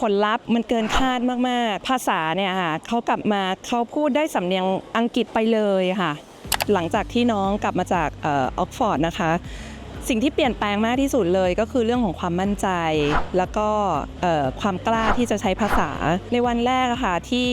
ผลลัพธ์มันเกินคาดมาก ๆ ภาษาเนี่ยค่ะเขากลับมาเขาพูดได้สำเนียงอังกฤษไปเลยค่ะ หลังจากที่น้องกลับมาจากอออกฟอร์ดนะคะ สิ่งที่เปลี่ยนแปลงมากที่สุดเลยก็คือเรื่องของความมั่นใจ แล้วก็ความกล้าที่จะใช้ภาษา ในวันแรกค่ะที่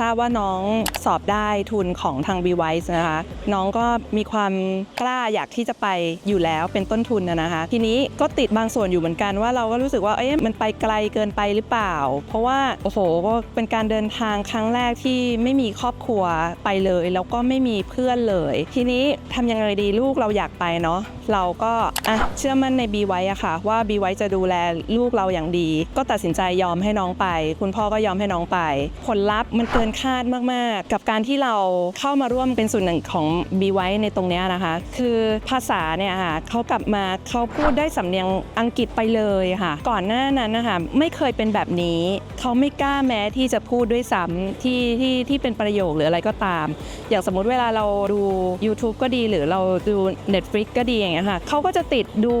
ทราบว่าน้องสอบได้ทุนของทาง b w i s e นะคะน้องก็มีความกล้าอยากที่จะไปอยู่แล้วเป็นต้นทุนนะนะคะ ทีนี้ก็ติดบางส่วนอยู่เหมือนกันว่าเราก็รู้สึกว่าเอ๊ะมันไปไกลเกินไปหรือเปล่า เพราะว่าโอ้โหก็เป็นการเดินทางครั้งแรกที่ไม่มีครอบครัวไปเลย แล้วก็ไม่มีเพื่อนเลย ทีนี้ทำยังไงดีลูกเราอยากไปเนาะเราก็อะเชื่อมั่นในบีไว้อะค่ะ ว่าบีไว้จะดูแลลูกเราอย่างดี ก็ตัดสินใจยอมให้น้องไป คุณพ่อก็ยอมให้น้องไป ผลลัพธ์มันเกินคาดมาก ๆ กับการที่เราเข้ามาร่วมเป็นส่วนหนึ่งของบีไว้ในตรงเนี้ยนะคะ คือภาษาเนี่ยค่ะเขากลับมาเขาพูดได้สำเนียงอังกฤษไปเลยค่ะ ก่อนหน้านั้นนะคะไม่เคยเป็นแบบนี้เขาไม่กล้าแม้ที่จะพูดด้วยซ้ำที่ที่ที่เป็นประโยคหรืออะไรก็ตาม อย่างสมมุติเวลาเราดู YouTube ก็ดีหรือเราดู Netflix ก็ดีอย่างเงี้ยค่ะเขาก็จะติดดู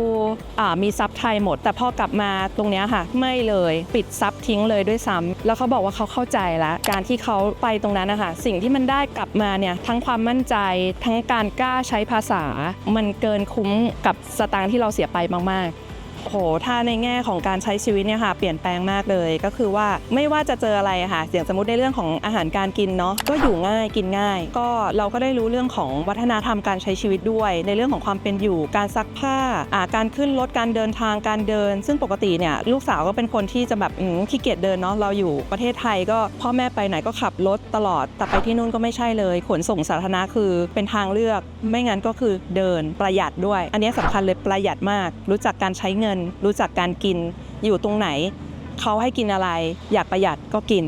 มีซับไทยหมด แต่พอกลับมาตรงนี้ค่ะ ไม่เลยปิดซับทิ้งเลยด้วยซ้ำแล้วเขาบอกว่าเขาเข้าใจแล้วการที่เขาไปตรงนั้นนะคะสิ่งที่มันได้กลับมาเนี่ยทั้งความมั่นใจทั้งการกล้าใช้ภาษา มันเกินคุ้มกับสตางค์ที่เราเสียไปมากๆ โหถ้าในแง่ของการใช้ชีวิตเนี่ยค่ะเปลี่ยนแปลงมากเลยก็คือว่าไม่ว่าจะเจออะไรค่ะอย่างสมมติในเรื่องของอาหารการกินเนาะก็อยู่ง่ายกินง่าย ก็เราก็ได้รู้เรื่องของวัฒนธรรมการใช้ชีวิตด้วย ในเรื่องของความเป็นอยู่การซักผ้าอ่าการขึ้นรถการเดินทางการเดิน ซึ่งปกติเนี่ยลูกสาวก็เป็นคนที่จะแบบขี้เกียจเดินเนาะเราอยู่ประเทศไทยก็พ่อแม่ไปไหนก็ขับรถตลอด แต่ไปที่นู่นก็ไม่ใช่เลยขนส่งสาธารณะคือเป็นทางเลือก ไม่งั้นก็คือเดินประหยัดด้วย อันนี้สำคัญเลยประหยัดมาก รู้จักการใช้เงินน รู้จักการกิน อยู่ตรงไหน เขาให้กินอะไร อยากประหยัดก็กิน